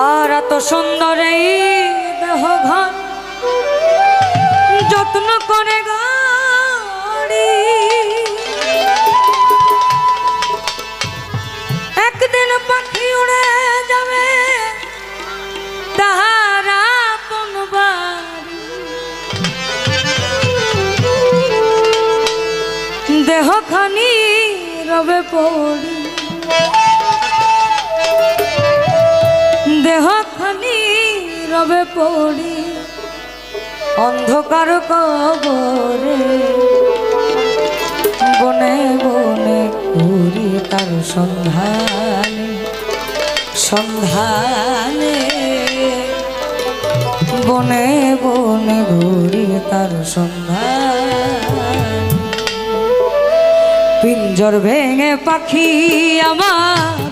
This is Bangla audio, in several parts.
আর এত সুন্দর এই দেহ ঘর যত্ন করে গাড়ি। একদিন পাখি উড়ে যাবে, তাহারা দেহ খানি রবে পড়ি। দেহ খানি রবে পড়ি, অন্ধকার কবরে। বনে বনে ঘুরি তার সন্ধানে সন্ধানে। বনে বনে ঘুরি তার সন্ধান। পিঞ্জর ভেঙে পাখি আমার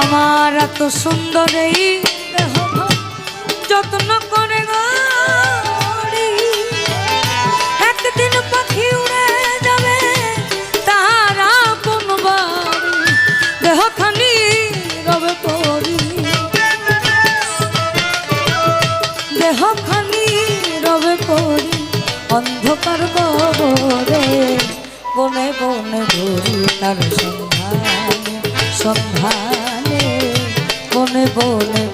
আমার এত সুন্দর এই দেহ যত্ন করে একদিন পাখি উড়ে যাবে তারা কোন বাড়ি দেহ খানি রবে পরি দেহ খানি রবে পরি অন্ধকার গবরে বনে বনে ঘুরি তার সন্ধানে সন্ধানে। বনে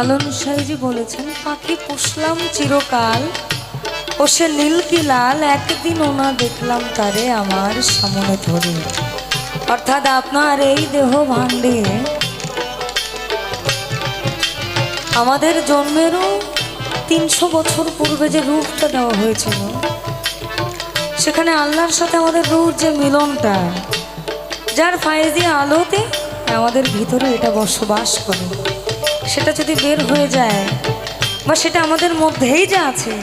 লালন সাইজি বলেছেন, পাখি পুষলাম চিরকাল, ও সে নীল কি লাল, একদিন ওনা দেখলাম তারে আমার সামনে ধরে। অর্থাৎ আপনার এই দেহ ভাণ্ডে আমাদের জন্মেরও তিনশো বছর পূর্বে যে রূপটা দেওয়া হয়েছিল, সেখানে আল্লাহর সাথে আমাদের রূপ যে মিলনটা, যার ফায়েজি আলোতে আমাদের ভিতরে এটা বসবাস করে। সেটা যদি বের হয়ে যায়, বা সেটা আমাদের মধ্যেই যা আছে,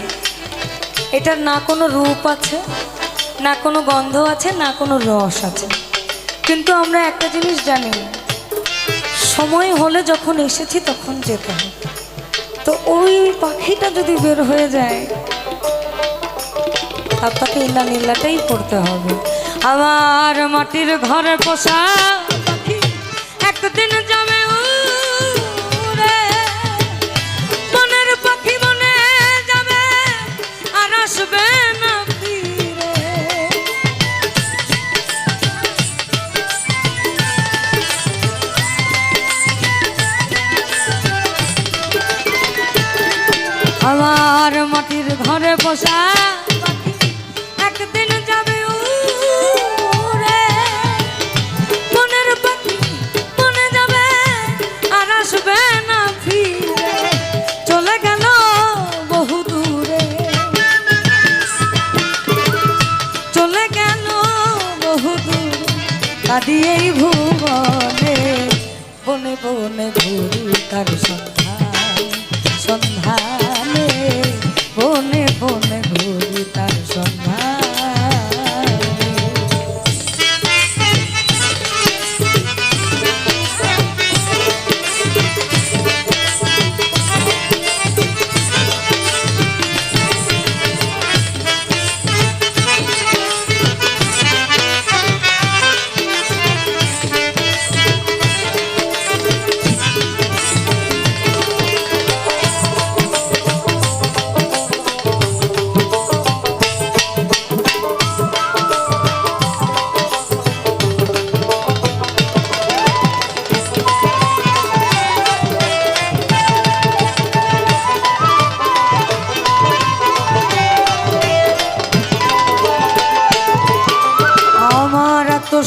এটার না কোনো রূপ আছে, না কোনো গন্ধ আছে, না কোনো রস আছে। কিন্তু আমরা একটা জিনিস জানি, সময় হলে যখন এসেছি তখন যেতে হবে তো ওই পাখিটা যদি বের হয়ে যায়, আপনাকে ইল্লা নিল্লাটাই পড়তে হবে। আমার মাটির ঘরে পোষা পাখি একদিন যাবে আর মাটির ঘরে বসা একদিন যাবে উড়ে। যাবে না চলে গেল চলে গেল ভুবনে, বনে বনে ঘুরি তার সন্ধান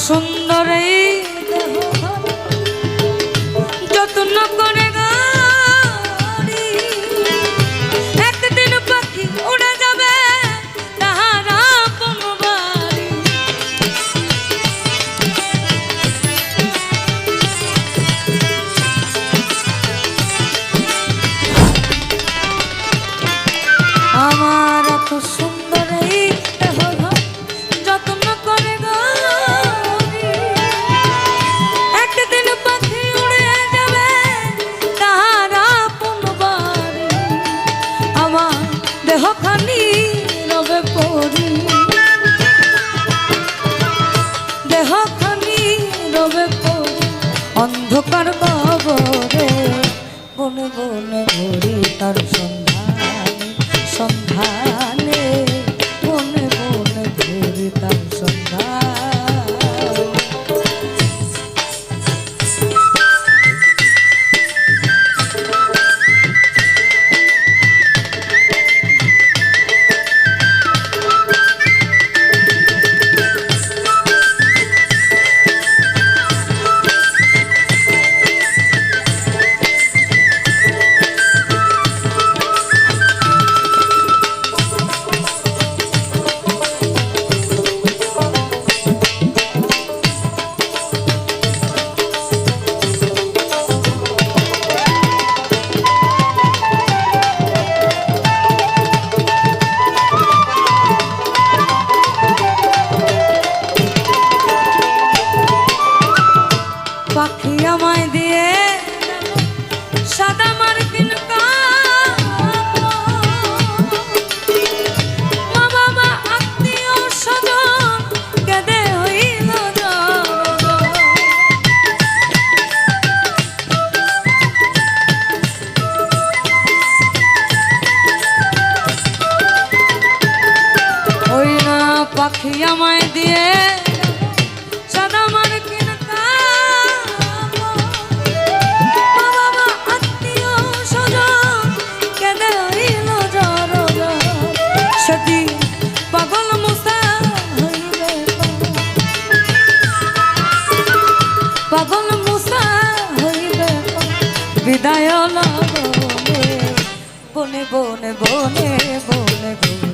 আমার পাখি আমায় দিয়ে সাদা মার্কিন বাবা, আত্মীয় স্বজন, কেঁদে হইল জড় জড়। সেদিন পাগল মুসা হইবে বিদায় লগনে, বনে বনে বনে বনে ঘুরি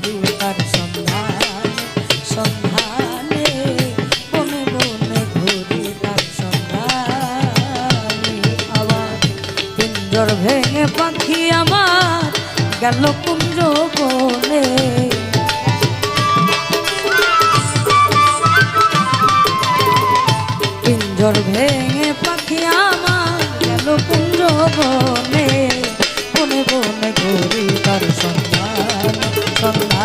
জোর ভেঙে পাখি আমার গেল কুঞ্জ বলে পিঞ্জর ভেঙে পাখি আমার গেল কুঞ্জ বলে বনে বনে ঘুরি তার সন্ধান সন্ধান